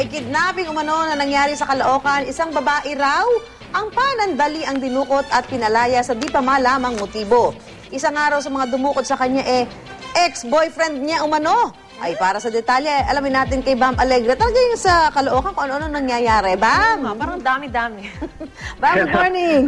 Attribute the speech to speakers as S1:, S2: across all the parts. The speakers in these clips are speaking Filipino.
S1: May kidnapping umano na nangyari sa Caloocan. Isang babae raw ang panandali ang dinukot at pinalaya sa di pa malamang motibo. Isang araw sa mga dumukot sa kanya eh, ex-boyfriend niya umano. Ay, para sa detalye, alamin natin kay Bam Alegre. Talaga yung sa Caloocan kung ano-ano nangyayari. Bam!
S2: Ah, parang dami-dami.
S1: Bam, good morning!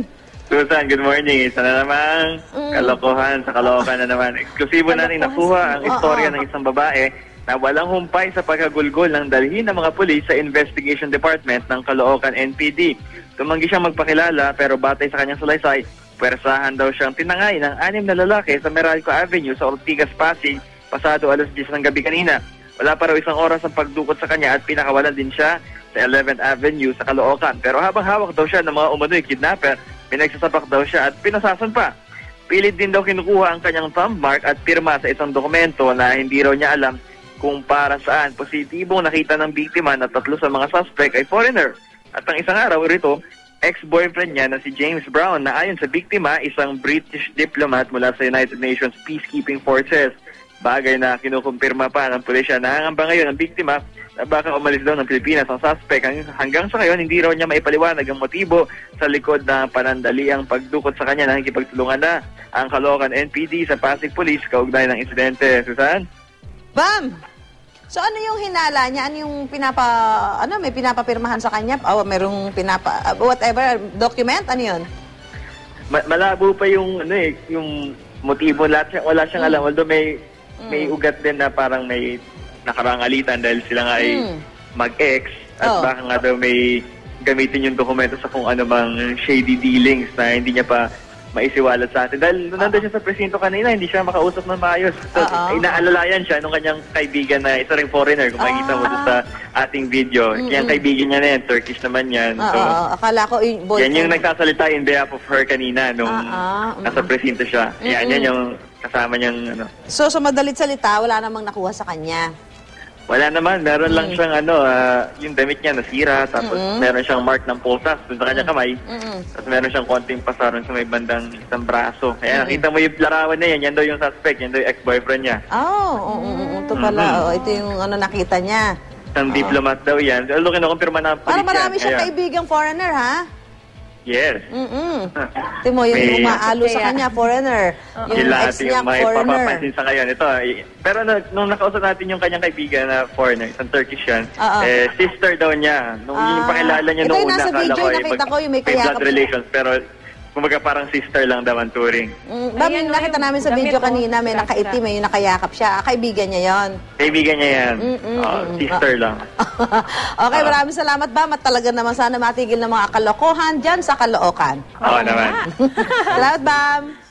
S3: Susan, good morning. Isa na naman, kalokohan sa kalokohan na naman. Eksklusibo na rin nakuha ang istorya ng isang babae na walang humpay sa pagkagulgol ng dalhin ng mga pulis sa Investigation Department ng Caloocan NPD. Tumanggi siyang magpakilala pero batay sa kanyang salaysay, pwersahan daw siyang tinangay ng anim na lalaki sa Meralco Avenue sa Ortigas, Pasig, pasado alas 10 ng gabi kanina. Wala pa raw isang oras ang pagdukot sa kanya at pinakawalan din siya sa 11th Avenue sa Caloocan. Pero habang hawak daw siya ng mga umano'y kidnapper, pinagsasapak daw siya at pinasasan pa. Pilit din daw kinukuha ang kanyang thumb mark at pirma sa isang dokumento na hindi raw niya alam kung para saan. Positibong nakita ng biktima na tatlo sa mga suspect ay foreigner. At ang isang araw rito, ex-boyfriend niya na si James Brown na ayon sa biktima, isang British diplomat mula sa United Nations Peacekeeping Forces. Bagay na kinukumpirma pa ng pulisya. Nangangamba ngayon ang biktima na baka umalis daw ng Pilipinas ang suspect. Hang- Hanggang sa ngayon, hindi raw niya maipaliwanag ang motibo sa likod ng panandaliang pagdukot sa kanya na nakikipagtulungan na ang Caloocan NPD sa Pasig Police kaugnay ng insidente. Susan?
S1: Bam! So ano yung hinala niya? Ano yung pinapa, ano, may pinapapirmahan sa kanya? O merong pinapa, uh, whatever, document? Ano yun?
S3: Ma- malabo pa yung ano eh, yung motibo lahat siya, wala siyang alam although may may ugat din na parang may nakarangalitan dahil sila nga ay
S1: Mm.
S3: mag-ex at
S1: Oh.
S3: baka nga daw may gamitin yung dokumento sa kung ano mang shady dealings na hindi niya pa maisiwalat sa atin. Dahil nung nandun siya sa presinto kanina, hindi siya makausap ng maayos. So,
S1: Oo.
S3: inaalalayan siya nung kanyang kaibigan na isa ring foreigner, kung makikita mo
S1: Ah.
S3: sa ating video. Kaya kaibigan niya na yan, Turkish naman yan.
S1: Oo,
S3: So,
S1: akala ko yung
S3: yan
S1: boyfriend.
S3: yung nagsasalita in behalf of her kanina nung
S1: Ah, ah, mm.
S3: nasa presinto siya. Yan, yan yung kasama niyang ano.
S1: So sa madalit salita, wala namang nakuha sa kanya.
S3: Wala naman, meron
S1: Mm.
S3: lang siyang ano, ah, yung damit niya nasira, tapos meron siyang mark ng pulsas dun sa kanyang kamay.
S1: Mm-mm.
S3: Tapos meron siyang konting pasaron sa may bandang isang braso. Kaya nakita mo yung larawan na yan, yan daw yung suspect, yan daw yung ex-boyfriend niya.
S1: Oh, oo, oo, oo, ito pala. Oo, ito yung ano nakita niya.
S3: Isang diplomat daw yan. Although kinukumpirma na ang
S1: Para marami
S3: yan.
S1: siyang
S3: Kaya-
S1: kaibigang foreigner, ha?
S3: Yes.
S1: Mm-mm. Ito mo, yung
S3: May-
S1: umaalo sa
S2: Kaya-
S1: kanya, foreigner. Yung
S3: Yung
S1: ex
S3: lahat
S1: niya,
S3: yung may
S1: foreigner.
S3: papapansin sa ngayon. Ito, eh, pero na, nung nakausap natin yung kanyang kaibigan na foreigner, isang Turkish yan,
S1: Oo.
S3: eh, sister daw niya. Nung yung
S1: Ah.
S3: pakilala niya
S1: Ito
S3: nung
S1: yung
S3: una,
S1: nasa
S3: akala
S1: video,
S3: ko, eh,
S1: nakita
S3: mag-
S1: ko yung may
S3: blood
S1: kayakap
S3: relations, pero kumbaga parang sister lang daw ang turing.
S1: Mm, Bam,
S2: Ayan,
S1: nakita
S2: yung
S1: namin sa
S2: damit,
S1: video
S2: oh.
S1: kanina, may
S2: Ganda.
S1: nakaitim, may nakayakap siya. Ah, Kaibigan niya yon.
S3: Kaibigan niya yan.
S1: Mm-mm,
S3: Oo,
S1: mm-mm.
S3: sister lang.
S1: okay, maraming salamat ba? At talaga naman sana matigil ng mga kalokohan dyan sa Caloocan.
S3: Oo naman.
S1: Salamat, Bam!